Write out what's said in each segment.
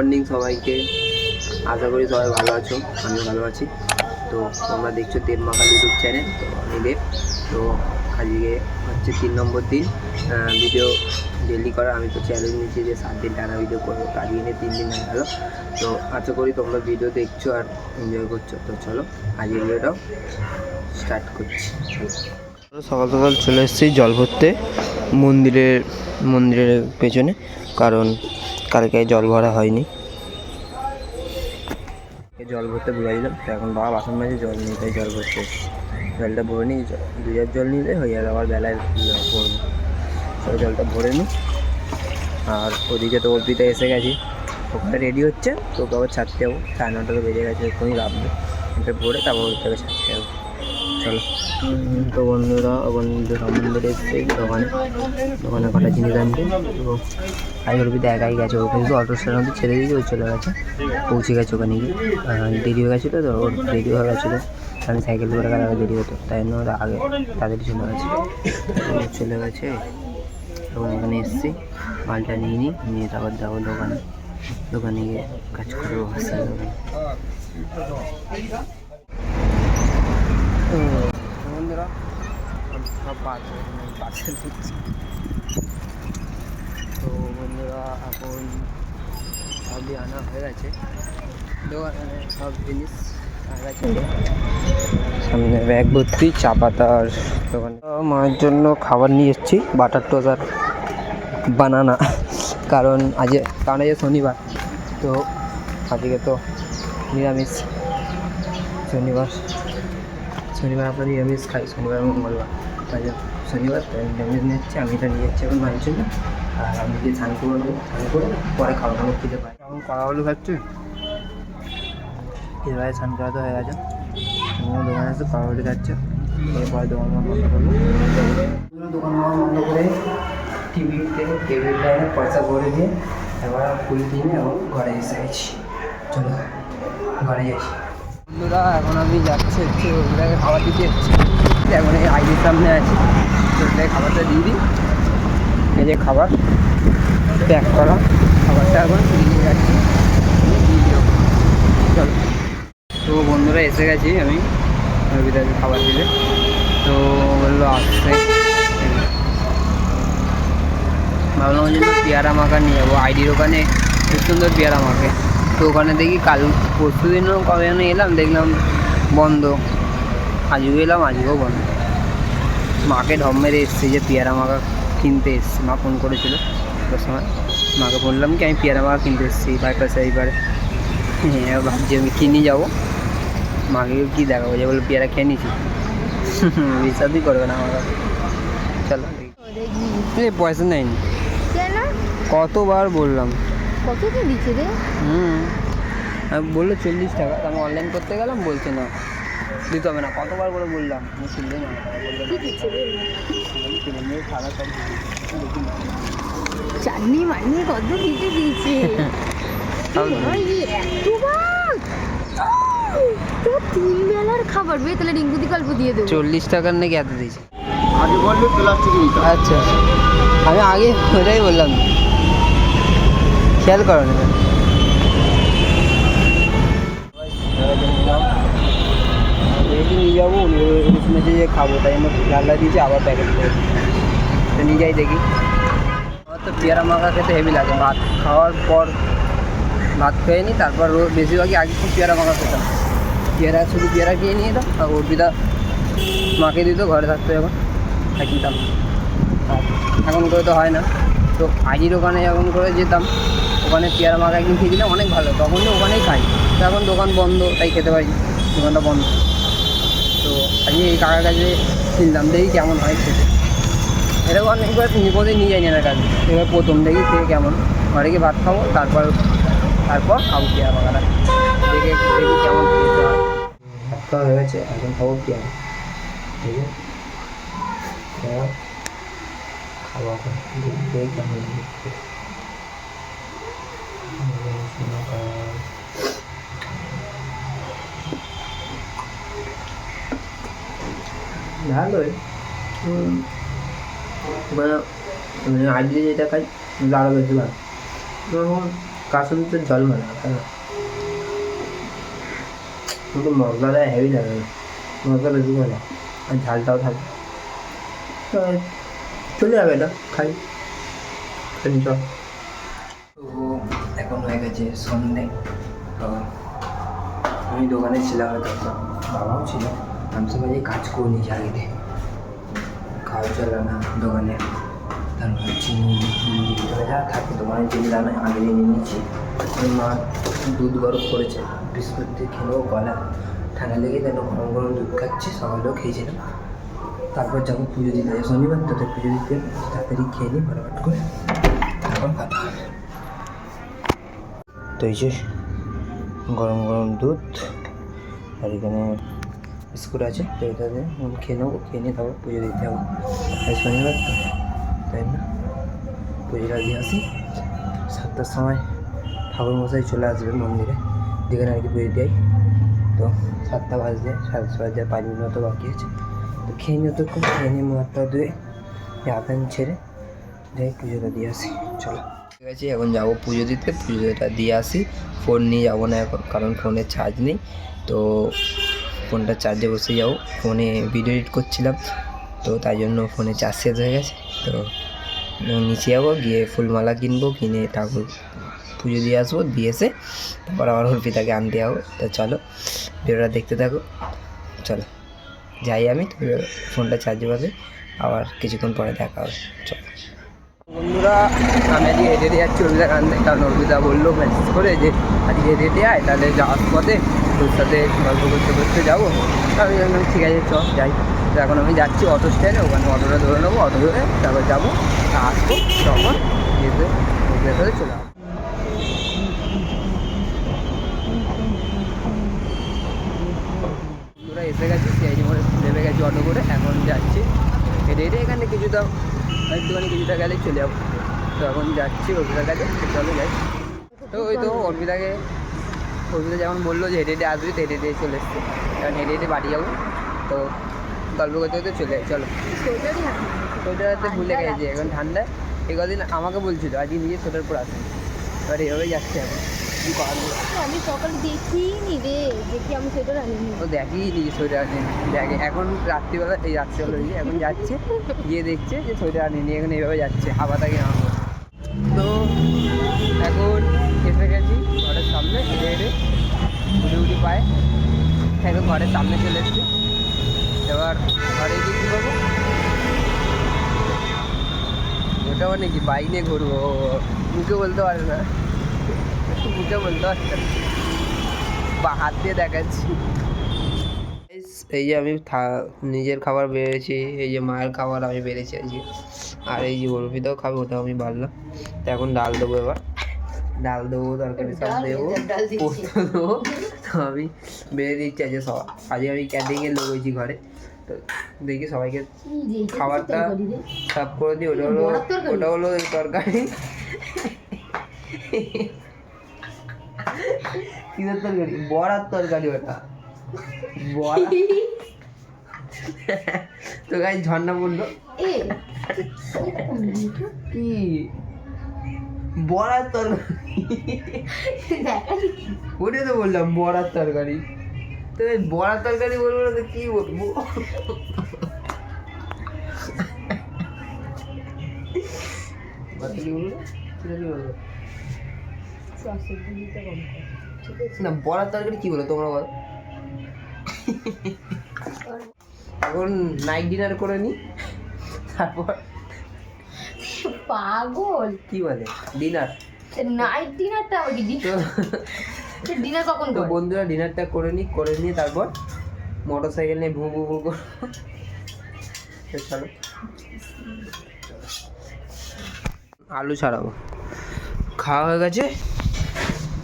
Morning সবাইকে। আশা করি সবাই ভালো আছো, আমিও ভালো আছি। তো তোমরা দেখছ দেব মাকাল ইউটিউব চ্যানেল তো আমি দেব। তো আজকে হচ্ছে তিন নম্বর দিন ভিডিও ডেলি করা আমি তো চ্যালেঞ্জ নিচ্ছি যে সাত দিন টানা ভিডিও করব, তো আজকে নিয়ে তিন দিন হয়ে গেলো। তো আশা করি তোমরা ভিডিও দেখছ আর এনজয় করছ। তো চলো আজকে ভিডিওটাও স্টার্ট করছি। সকাল সকাল চলে এসেছি জল ভরতে, মন্দিরের মন্দিরের পেছনে। কারণ কালকে জল ভরা হয়নি। জল ভরতে ভুলে দিলাম তো এখন বাবা বাসন মাঝে জল নিয়ে তাই জল ভরতে। জলটা ভরে নিই জ- দু হাজার জল নিলে হয়ে যাবে আবার বেলায় ভরবো। সব জলটা ভরে নিই আর ওদিকে তো অর্পিতা এসে গেছি। ওখানে রেডি হচ্ছে, তোকে আবার ছাড়তে যাব। সাড়ে নটা তো বেজে গেছে, এক্ষুনি লাভবে এটা ভরে তারপর ওর থেকে ছাড়তে যাব। চলো। তো বন্ধুরা বন্ধু সম্বন্ধে এসছে, দোকানে। দোকানে কটা জিনিস আনতে তো আজ অর্পিতা একাই গেছে ও। কিন্তু অটো স্ট্যান্ড ছেড়ে দিয়েছে, ও চলে গেছে। পৌঁছে গেছে ওখানে গিয়ে। দেরি হয়ে গেছিল তো, ওর দেরি হয়ে গেছিল। আমি সাইকেল করে গেলে দেরি হতো, তাই জন্য ওরা আগে তাড়াতাড়ি চলে গেছে। চলে গেছে। এবং এখানে এসেছি, মালটা নিয়ে নিই নিয়ে তারপর যাব দোকানে। দোকানে গিয়ে কাজ করব, হাসি দোকানে বন্ধুরা সব বাচ্চা দিচ্ছি তো বন্ধুরা, এখন সবই আনা হয়ে গেছে। দোকানে সব জিনিস সামনে ব্যাগ ভর্তি, চা পাতার দোকানে। মায়ের জন্য খাবার নিয়ে এসেছি, বাটার টোস্ট আর বানানা। কারণ আজ কারণ আজ শনিবার। তো আজকে তো নিরামিষ, শনিবার। শনিবার আমরা নিরামিষ খাই শনিবার মঙ্গলবার। তাই শনিবার তাই নিরামিষ নিয়ে যাচ্ছি আমি এটা নিয়ে যাচ্ছি এখন বাড়ির জন্য। আর আমি যে স্নান করে নেব স্নান করে পরে খাওয়া দাওয়া খেতে পারি। এখন কড়া আলু খাচ্ছি এবারে স্নান করা তো হয়ে গেছে। আমিও দোকানে এসে কড়া আলু খাচ্ছে। এরপরে দোকান বন্ধ করব। দোকান বন্ধ করে টিভিতে থেকে টেবিল লাইনে পয়সা ভরে দিয়ে এবার ফুল কিনে এবং ঘরে এসে গেছি চলো ঘরে যাচ্ছি বন্ধুরা, এখন আমি যাচ্ছি হচ্ছে ওগুলোকে খাবার দিতে যাচ্ছি। এখন এই আইডির সামনে আছি। ওগুলোকে খাবারটা দিয়ে দিই। এই যে খাবার, প্যাক করা। খাবারটা এখন দিয়ে যাচ্ছি দিয়ে দিও চলো। তো বন্ধুরা, এসে গেছি আমি। রবিদাকে খাবার দিতে তো বলল, আসছে। ভাবলাম যে পেয়ারা মাখা নিয়ে যাব। আইডির ওখানে খুব সুন্দর পেয়ারা মাখে। তো ওখানে দেখি কাল পরশু দিনও কবে যেন এলাম দেখলাম বন্ধ। আজকেও এলাম আজকেও বন্ধ। মাকে ঢম মেরে এসছি যে পেয়ারা মাখা কিনতে এসছি। মা ফোন করেছিল সময়। মাকে বললাম কি আমি পেয়ারা মাখা কিনতে এসেছি বাইপাসে এইবারে হ্যাঁ ভাবছি আমি কিনে যাব। মাকে কী দেখাবো যে বলে পেয়ারা খেয়ে নিছি বিশ্বাসই করবে না আমার চলো পয়সা নেয়নি। কতবার বললাম। কত কি দিচ্ছে রে? হুম। আমি বলল চল্লিশ টাকা তো আমি অনলাইন করতে গেলাম বলছে না। দিতে হবে না কতবার করে বললাম আমি শুনলে না। চাটনি মাটনি কত দিতে দিয়েছে ভাই, তো তিন বেলার খাবার বে তাহলে রিঙ্কুদি গল্প দিয়ে দেবো। চল্লিশ টাকার নাকি এত দিয়েছে? আগে বললে প্লাস্টিক আচ্ছা। আমি আগে ওটাই বললাম। খেয়াল করো না। নিয়ে যাব শুনেছি খাব তাই জন্য দিয়েছি আবার প্যাকেট দেখি আমার তো পেয়ারা মাখা খেতে হেভি লাগে। ভাত খাওয়ার পর ভাত নিই তারপর বেশিরভাগই আগে পেয়ারা মাখা খেতাম। পেয়ারা শুধু পেয়ারা খেয়ে নিয়ে মাকে দিত ঘরে থাকতো কিনতাম আর এখন করে তো হয় না তো আইডির ওখানে যখন করে যেতাম, ওখানে পেয়ারা মাখা একদিন খেয়েছিলাম অনেক ভালো। তখন তো ওখানেই খাই। তো এখন দোকান বন্ধ, তাই খেতে পারি। দোকানটা বন্ধ। তো আজকে এই কাকার কাছে কিনলাম, দেখি কেমন হয় খেতে। এরকম অনেকবার নিপদে নিয়ে যাই না কাছে এবার প্রথম দেখি খেয়ে কেমন। ঘরে গিয়ে ভাত খাব, তারপর তারপর খাব পেয়ারা মাখাটা। দেখে, দেখি কেমন খেতে হয়। ভাত খাওয়া হয়ে গেছে, এখন খাব পেয়ারা। ঠিক আছে? পেয়ারা খাব এখন দেখি খেয়ে কেমন লাগে ভালোই হুম। মানে মানে আইডি যেটা খাই কিন্তু আরও বেশি ভালো যেমন কাসুন তো জল মানে তাই না কিন্তু মশলাটা হেভি লাগে মশলা বেশি মানে আর ঝালটাও থাকে তো চলে যাবে এটা, খাই। চল। তো এখন হয়ে গেছে সন্ধে তো আমি দোকানে ছিলাম হয়তো বাবাও ছিল। আমি সব বাজে কাজ করে নিয়েছি আগে খাওয়া চলে না দোকানে। তারপর চিনি চিনি যা থাকে দোকানে চিনি দানা আগে নিয়ে নিয়েছি। মা দুধ গরম করেছে, বিস্কুট দিয়ে খেলেও গলা ঠান্ডা লেগে যেন গরম গরম দুধ খাচ্ছি, সকালেও খেয়েছিলাম। তারপর যাব পুজো দিতে শনিবার তোদের পুজো দিতে, তাড়াতাড়ি খেয়ে নিই ফটাফট করে তারপর কথা হবে। তো এই যে গরম গরম দুধ, আর এখানে বিস্কুট আছে, তো এটাতে খেয়ে নেব, খেয়ে নিয়ে তারপর পুজো দিতে যাব। আজ শনিবার তো, তাই না? পুজোটা দিয়ে আসি। সাতটার সময় ঠাকুর মশাই চলে আসবে মন্দিরে, যেখানে আর কি পুজো দেয়। তো সাতটা বাজতে সাড়ে ছ বাজতে পাঁচ মিনিট মতো বাকি আছে। খেয়ে নিয়ে তো খেয়ে নিয়ে মুখটা ধুয়ে হাফ প্যান্ট ছেড়ে যাই পুজোটা দিয়ে আসি চলো ঠিক আছে, এখন যাব পুজো দিতে পুজোটা দিয়ে আসি ফোন নিয়ে যাব না এখন, কারণ ফোনে চার্জ নেই। তো ফোনটা চার্জে বসে যাব। ফোনে ভিডিও এডিট করছিলাম। তো তাই জন্য ফোনে চার্জ শেষ হয়ে গেছে। তো নিচে যাব, গিয়ে ফুলমালা কিনবো, কিনে ঠাকুর পুজো দিয়ে আসব, দিয়ে এসে তারপর আবার অর্পিতাকে আনতে যাব। তো চলো, ভিডিওটা দেখতে থাকো। চলো। যাই আমি ফোনটা চার্জে পাবে আবার কিছুক্ষণ পরে দেখা হবে। চলো। বন্ধুরা আমি আজকে হেঁটে হেঁটে যাচ্ছি অর্পিতা আনতে কারণ অর্পিতা বলল মেসেজ করে যে, আজকে হেঁটে হেঁটে আয়, তাহলে যাওয়ার পথে তোর সাথে গল্প করতে করতে যাব। আমি বললাম, ঠিক আছে, চল, যাই। তো এখন আমি যাচ্ছি অটো স্ট্যান্ডে ওখানে অটোটা ধরে নেব, অটো ধরে তারপর যাব। আসব, তখন যেতে সাথে চলে আসব বন্ধুরা এসে গেছি সিআইডি মোড়ে নেমে গেছি অটো করে, এখন যাচ্ছি। হেঁটে হেঁটে এখানে কিছুটা, একটুখানি কিছুটা গেলে চলে যাব। তো এখন যাচ্ছি অর্পিতার কাছে চলো যাই। তো ওই তো অর্পিতাকে, অর্পিতা যেমন বলল যে হেঁটে হেঁটে আসবি, তো হেঁটে হেঁটে চলে এসছে। এখন হেঁটে হেঁটে বাড়ি যাব, তো গল্প করতে করতে চলে যাই, চলো। সোয়েটারতে ভুলে গেছি, এখন ঠান্ডা। এই কদিন আমাকে বলছিল, আজকে নিজে সোয়েটার পরে আসে এবার এইভাবেই যাচ্ছে এখন। আমি সকালে দেখিনি রে। দেখি আমি সেটা আনিনি ও দেখি নিজে সোয়েটার আনিনি। দেখে, এখন রাত্রিবেলা, এই রাত্রিবেলা এখন যাচ্ছে, গিয়ে দেখছে যে সোয়েটার আনিনি, এখন এইভাবে যাচ্ছে, হাওয়া থাকে না তো এখন এসে গেছি ঘরের সামনে হেঁটে হেঁটে উঠে উঠি পায়, এখন ঘরের সামনে চলে এসেছি। এবার ঘরে গিয়ে কী করব? ওটা মানে কি বাইক নিয়ে ঘুরবো, মুখে বলতে পারে না। মুখে বলতে বা হাত দিয়ে দেখাচ্ছি। এই যে আমি থা- নিজের খাবার বেড়েছি এই যে মায়ের খাবার আমি বেড়েছি আজকে। আর এই যে অর্পিতাও খাবে ওটা আমি বাড়লাম। তো এখন ডাল দেবো এবার। ডাল দেবো তরকারি সব দেবো পোস্ত দেবো তো আমি বেড়ে দিচ্ছি আজকে সবাই আজকে আমি ক্যান্টিংয়ে লগেছি ঘরে। তো দেখি সবাইকে খাবারটা সাফ করে দিই ওটা হলো ওটা হলো তরকারি। কিসের তরকারি? বড়ার তরকারি ওটা। বড়া। তো গাই ঝর্ণা বলল? এ কি? বড়ার তরকারি। ওটাই তো বললাম বড়ার তরকারি। তো বড়ার তরকারি বলব না তো কি বলব? না বড়ার তরকারি কি বলো তোমরা বলো? এখন নাইট ডিনার করে নি তারপর পাগল। কি বলে? ডিনার নাইট ডিনারটা আবার কি ডিনার কখন তো বন্ধুরা ডিনারটা করে নি করে নিয়ে তারপর মোটর সাইকেল নিয়ে ভু ভু ভু করে চলো। আলু ছাড়াবো। খাওয়া হয়ে গেছে?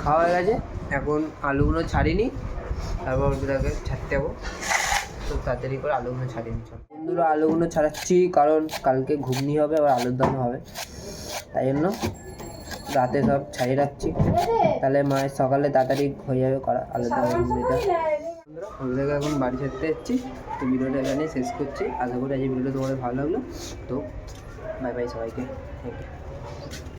খাওয়া হয়ে গেছে, এখন আলুগুলো ছাড়িনি, তারপর ওগুলোকে ছাড়তে যাব তো তাড়াতাড়ি করে আলুগুলো ছাড়িয়ে নিচ্ছি। বন্ধুরা, আলুগুলো ছাড়াচ্ছি কারণ কালকে ঘুগনি হবে, আবার আলুর দম হবে। তাই জন্য রাতে সব ছাড়িয়ে রাখছি। তাহলে মায়ের সকালে তাড়াতাড়ি হয়ে যাবে করা আলুর দম বন্ধুরা থেকে এখন বাড়ি ছাড়তে যাচ্ছি। তো ভিডিওটা এখানে শেষ করছি। আশা করি আজ এই ভিডিওটা তোমাদের ভালো লাগল। তো বাই বাই সবাইকে। Thank you